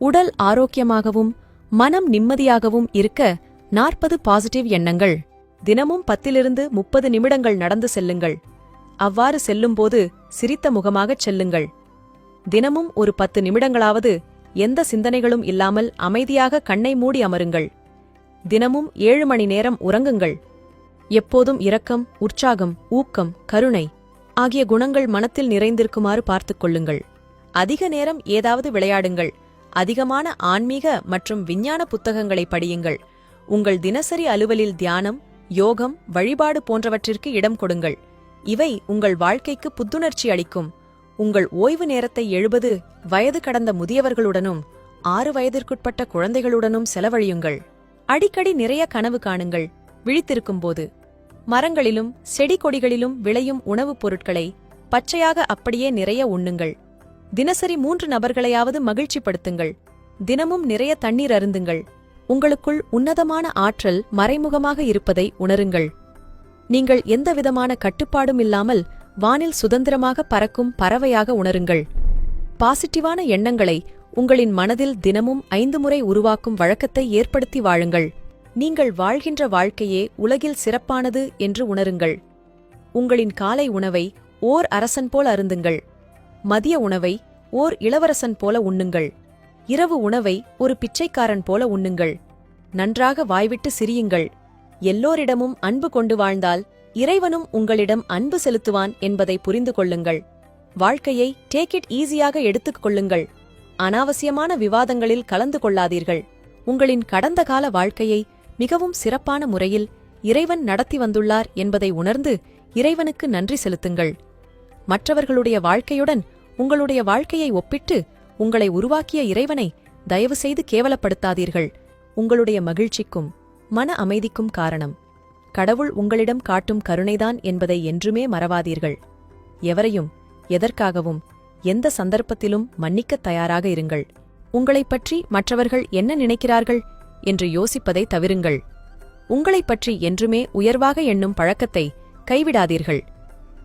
உடல் ஆரோக்கியமாகவும் மனம் நிம்மதியாகவும் இருக்க நாற்பது பாசிட்டிவ் எண்ணங்கள். தினமும் பத்திலிருந்து முப்பது நிமிடங்கள் நடந்து செல்லுங்கள். அவ்வாறு செல்லும்போது சிரித்த முகமாகச் செல்லுங்கள். தினமும் ஒரு பத்து நிமிடங்களாவது எந்த சிந்தனைகளும் இல்லாமல் அமைதியாக கண்ணை மூடி அமருங்கள். தினமும் ஏழு மணி நேரம் உறங்குங்கள். எப்போதும் இரக்கம் உற்சாகம் ஊக்கம் கருணை ஆகிய குணங்கள் மனத்தில் நிறைந்திருக்குமாறு பார்த்துக் கொள்ளுங்கள். அதிக நேரம் ஏதாவது விளையாடுங்கள். அதிகமான ஆன்மீக மற்றும் விஞ்ஞான புத்தகங்களை படியுங்கள். உங்கள் தினசரி அலுவலில் தியானம் யோகம் வழிபாடு போன்றவற்றிற்கு இடம் கொடுங்கள். இவை உங்கள் வாழ்க்கைக்கு புத்துணர்ச்சி அளிக்கும். உங்கள் ஓய்வு நேரத்தை எழுபது வயது கடந்த முதியவர்களுடனும் ஆறு வயதிற்குட்பட்ட குழந்தைகளுடனும் செலவழியுங்கள். அடிக்கடி நிறைய கனவு காணுங்கள். விழித்திருக்கும் போது மரங்களிலும் செடி கொடிகளிலும் விளையும் உணவுப் பொருட்களை பச்சையாக அப்படியே நிறைய உண்ணுங்கள். தினசரி மூன்று நபர்களையாவது மகிழ்ச்சிப்படுத்துங்கள். தினமும் நிறைய தண்ணீர் அருந்துங்கள். உங்களுக்குள் உன்னதமான ஆற்றல் மறைமுகமாக இருப்பதை உணருங்கள். நீங்கள் எந்தவிதமான கட்டுப்பாடும் இல்லாமல் வானில் சுதந்திரமாக பறக்கும் பறவையாக உணருங்கள். பாசிட்டிவான எண்ணங்களை உங்களின் மனதில் தினமும் ஐந்து முறை உருவாக்கும் வழக்கத்தை ஏற்படுத்தி வாழுங்கள். நீங்கள் வாழ்கின்ற வாழ்க்கையே உலகில் சிறப்பானது என்று உணருங்கள். உங்களின் காலை உணவை ஓர் அரசன் போல் அருந்துங்கள். மதிய உணவை ஓர் இளவரசன் போல உண்ணுங்கள். இரவு உணவை ஒரு பிச்சைக்காரன் போல உண்ணுங்கள். நன்றாக வாய்விட்டு சிரியுங்கள். எல்லோரிடமும் அன்பு கொண்டு வாழ்ந்தால் இறைவனும் உங்களிடம் அன்பு செலுத்துவான் என்பதை புரிந்து கொள்ளுங்கள். வாழ்க்கையை டேக் இட் ஈஸியாக எடுத்துக் கொள்ளுங்கள். அனாவசியமான விவாதங்களில் கலந்து கொள்ளாதீர்கள். உங்களின் கடந்த கால வாழ்க்கையை மிகவும் சிறப்பான முறையில் இறைவன் நடத்தி வந்துள்ளார் என்பதை உணர்ந்து இறைவனுக்கு நன்றி செலுத்துங்கள். மற்றவர்களுடைய வாழ்க்கையுடன் உங்களுடைய வாழ்க்கையை ஒப்பிட்டு உங்களை உருவாக்கிய இறைவனை தயவு செய்து கேவலப்படுத்தாதீர்கள். உங்களுடைய மகிழ்ச்சிக்கும் மன அமைதிக்கும் காரணம். கடவுள் உங்களிடம் காட்டும் கருணைதான் என்பதை என்றுமே மறவாதீர்கள். எவரையும் எதற்காகவும் எந்த சந்தர்ப்பத்திலும் மன்னிக்கத் தயாராக இருங்கள். உங்களைப் பற்றி மற்றவர்கள் என்ன நினைக்கிறார்கள் என்று யோசிப்பதை தவிருங்கள். உங்களைப் பற்றி என்றுமே உயர்வாக எண்ணும் பழக்கத்தை கைவிடாதீர்கள்.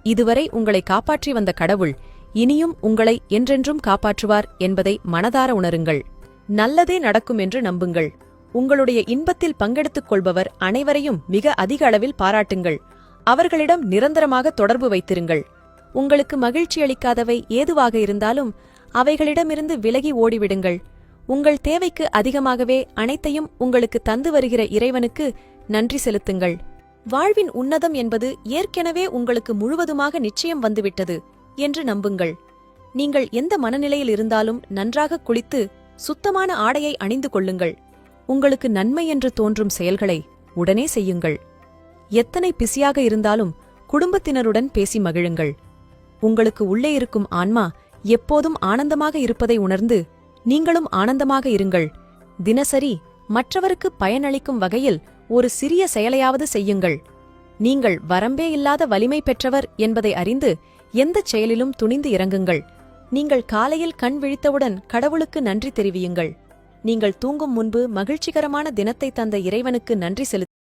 இதுவரை உங்களை காப்பாற்றி வந்த கடவுள் இனியும் உங்களை என்றென்றும் காப்பாற்றுவார் என்பதை மனதார உணருங்கள். நல்லதே நடக்கும் என்று நம்புங்கள். உங்களுடைய இன்பத்தில் பங்கெடுத்துக் கொள்பவர் அனைவரையும் மிக அதிக அளவில் பாராட்டுங்கள். அவர்களிடம் நிரந்தரமாக தொடர்பு வைத்திருங்கள். உங்களுக்கு மகிழ்ச்சி அளிக்காதவை ஏதுவாக இருந்தாலும் அவைகளிடமிருந்து விலகி ஓடிவிடுங்கள். உங்கள் தேவைக்கு அதிகமாகவே அனைத்தையும் உங்களுக்கு தந்து வருகிற இறைவனுக்கு நன்றி செலுத்துங்கள். வாழ்வின் உன்னதம் என்பது ஏற்கெனவே உங்களுக்கு முழுவதுமாக நிச்சயம் வந்துவிட்டது. என்று நம்புங்கள். நீங்கள் எந்த மனநிலையில் இருந்தாலும் நன்றாக குளித்து சுத்தமான ஆடையை அணிந்து கொள்ளுங்கள். உங்களுக்கு நன்மை என்று தோன்றும் செயல்களை உடனே செய்யுங்கள். எத்தனை பிஸியாக இருந்தாலும் குடும்பத்தினருடன் பேசி மகிழுங்கள். உங்களுக்கு உள்ளே இருக்கும் ஆன்மா எப்போதும் ஆனந்தமாக இருப்பதை உணர்ந்து நீங்களும் ஆனந்தமாக இருங்கள். தினசரி மற்றவருக்கு பயனளிக்கும் வகையில் ஒரு சிறிய செயலையாவது செய்யுங்கள். நீங்கள் வரம்பே இல்லாத வலிமை பெற்றவர் என்பதை அறிந்து எந்தச் செயலிலும் துணிந்து இறங்குங்கள். நீங்கள் காலையில் கண் விழித்தவுடன் கடவுளுக்கு நன்றி தெரிவியுங்கள். நீங்கள் தூங்கும் முன்பு மகிழ்ச்சிகரமான தினத்தை தந்த இறைவனுக்கு நன்றி செலுத்த